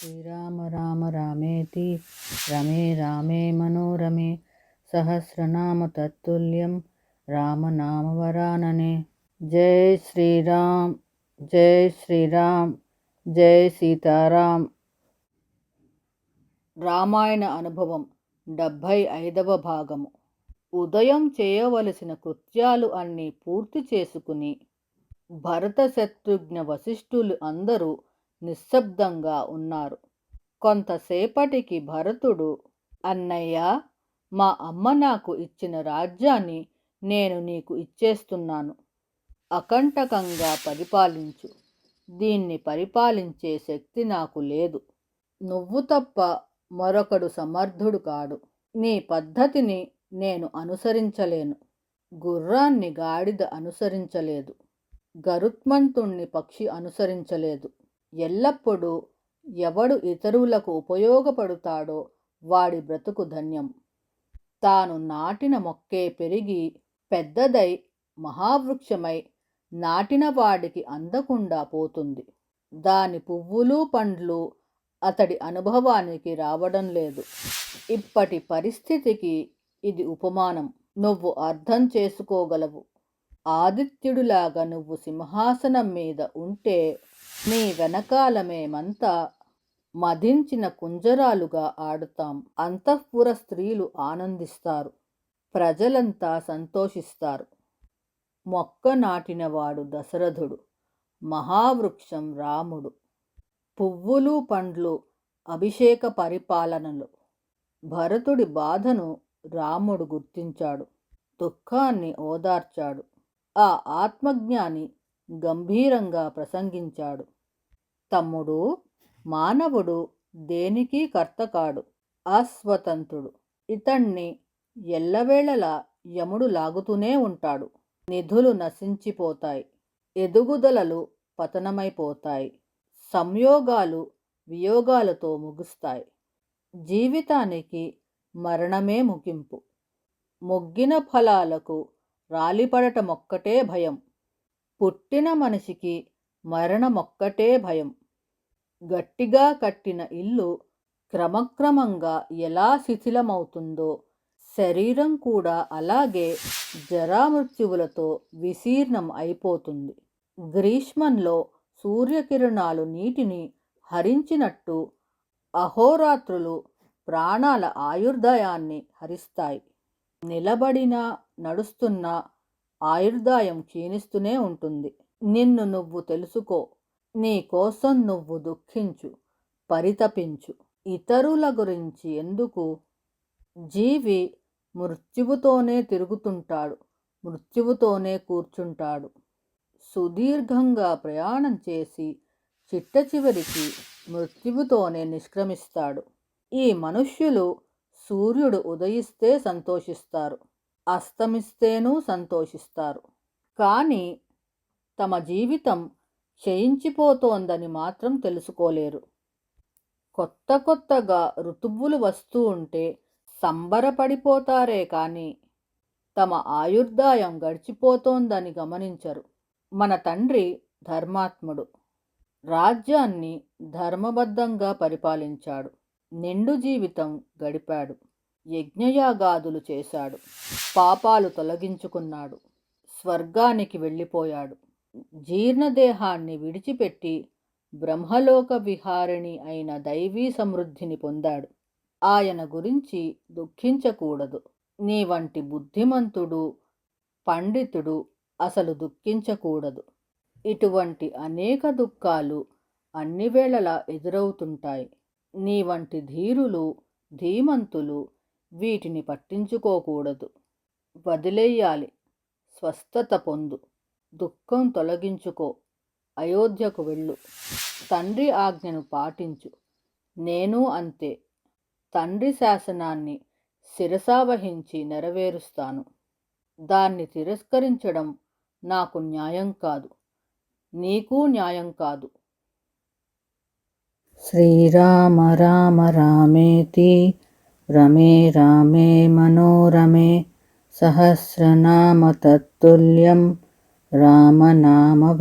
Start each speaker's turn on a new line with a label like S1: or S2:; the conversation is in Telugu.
S1: శ్రీరామ రామ రామేతి రమే రామే మనోరమే సహస్రనామ తత్తుల్యం రామనామవరాననే జై శ్రీరామ్ జై శ్రీరామ్ జై సీతారాం రామాయణ అనుభవం డెబ్భై ఐదవ భాగము. ఉదయం చేయవలసిన కృత్యాలు అన్నీ పూర్తి చేసుకుని భరత శత్రుఘ్న వశిష్ఠులు అందరూ నిశ్శబ్దంగా ఉన్నారు. కొంతసేపటికి భరతుడు అన్నయ్య మా అమ్మ నాకు ఇచ్చిన రాజ్యాన్ని నేను నీకు ఇచ్చేస్తున్నాను. అకంటకంగా పరిపాలించు. దీన్ని పరిపాలించే శక్తి నాకు లేదు. నువ్వు తప్ప మరొకడు సమర్థుడు కాడు. నీ పద్ధతిని నేను అనుసరించలేను. గుర్రాన్ని గాడిద అనుసరించలేదు. గరుత్మంతుణ్ణి పక్షి అనుసరించలేదు. ఎల్లప్పుడూ ఎవడు ఇతరులకు ఉపయోగపడుతాడో వాడి బ్రతుకు ధన్యం. తాను నాటిన మొక్కే పెరిగి పెద్దదై మహావృక్షమై నాటిన వాడికి అందకుండా పోతుంది. దాని పువ్వులు పండ్లు అతడి అనుభవానికి రావడం లేదు. ఇప్పటి పరిస్థితికి ఇది ఉపమానం. నువ్వు అర్థం చేసుకోగలవు. ఆదిత్యుడిలాగా నువ్వు సింహాసనం మీద ఉంటే నీ వెనకాల మేమంతా మదించిన కుంజరాలుగా ఆడుతాం. అంతఃపుర స్త్రీలు ఆనందిస్తారు. ప్రజలంతా సంతోషిస్తారు. మొక్క నాటినవాడు దశరథుడు. మహావృక్షం రాముడు. పువ్వులు పండ్లు అభిషేక పరిపాలనలు. భరతుడి బాధను రాముడు గుర్తించాడు. దుఃఖాన్ని ఓదార్చాడు. ఆ ఆత్మజ్ఞాని గంభీరంగా ప్రసంగించాడు. తమ్ముడు మానవుడు దేనికి కర్తకాడు అస్వతంత్రుడు. ఇతణ్ణి ఎల్లవేళలా యముడు లాగుతూనే ఉంటాడు. నిధులు నశించిపోతాయి. ఎదుగుదలలు పతనమైపోతాయి. సంయోగాలు వియోగాలతో ముగుస్తాయి. జీవితానికి మరణమే ముగింపు. మొగ్గిన ఫలాలకు రాలిపడటమొక్కటే భయం. పుట్టిన మనిషికి మరణమొక్కటే భయం. గట్టిగా కట్టిన ఇల్లు క్రమక్రమంగా ఎలా శిథిలమవుతుందో శరీరం కూడా అలాగే జరామృత్యువులతో విశీర్ణం అయిపోతుంది. గ్రీష్మంలో సూర్యకిరణాలు నీటిని హరించినట్టు అహోరాత్రులు ప్రాణాల ఆయుర్దాయాన్ని హరిస్తాయి. నిలబడిన నడుస్తున్న ఆయుర్దాయం క్షీణిస్తూనే ఉంటుంది. నిన్ను నువ్వు తెలుసుకో. నీ కోసం నువ్వు దుఃఖించు పరితపించు. ఇతరుల గురించి ఎందుకు? జీవి మృత్యువుతోనే తిరుగుతుంటాడు మృత్యువుతోనే కూర్చుంటాడు. సుదీర్ఘంగా ప్రయాణం చేసి చిట్ట చివరికి మృత్యువుతోనే నిష్క్రమిస్తాడు. ఈ మనుష్యులు సూర్యుడు ఉదయిస్తే సంతోషిస్తారు అస్తమిస్తేనూ సంతోషిస్తారు. కానీ తమ జీవితం క్షయించిపోతోందని మాత్రం తెలుసుకోలేరు. కొత్త కొత్తగా ఋతువులు వస్తూ ఉంటే సంబరపడిపోతారే కానీ తమ ఆయుర్దాయం గడిచిపోతోందని గమనించరు. మన తండ్రి ధర్మాత్ముడు. రాజ్యాన్ని ధర్మబద్ధంగా పరిపాలించాడు. నిండు జీవితం గడిపాడు. యజ్ఞయాగాదులు చేశాడు. పాపాలు తొలగించుకున్నాడు. స్వర్గానికి వెళ్ళిపోయాడు. జీర్ణదేహాన్ని విడిచిపెట్టి బ్రహ్మలోక విహారిణి అయిన దైవీ సమృద్ధిని పొందాడు. ఆయన గురించి దుఃఖించకూడదు. నీ వంటి బుద్ధిమంతుడు పండితుడు అసలు దుఃఖించకూడదు. ఇటువంటి అనేక దుఃఖాలు అన్ని వేళలా ఎదురవుతుంటాయి. నీ వంటి ధీరులు ధీమంతులు వీటిని పట్టించుకోకూడదు. వదిలేయాలి. స్వస్థత పొందు. దుఃఖం తొలగించుకో అయోధ్యకు వెళ్ళు. తండ్రి ఆజ్ఞను పాటించు. నేను అంతే. తండ్రి శాసనాన్ని శిరసావహించి నెరవేరుస్తాను. దాన్ని తిరస్కరించడం నాకు న్యాయం కాదు. నీకు న్యాయం కాదు. శ్రీరామ రామ రామేతి రమే రామే మనోరమే సహస్రనామ తత్తుల్యం రామనామవరాననే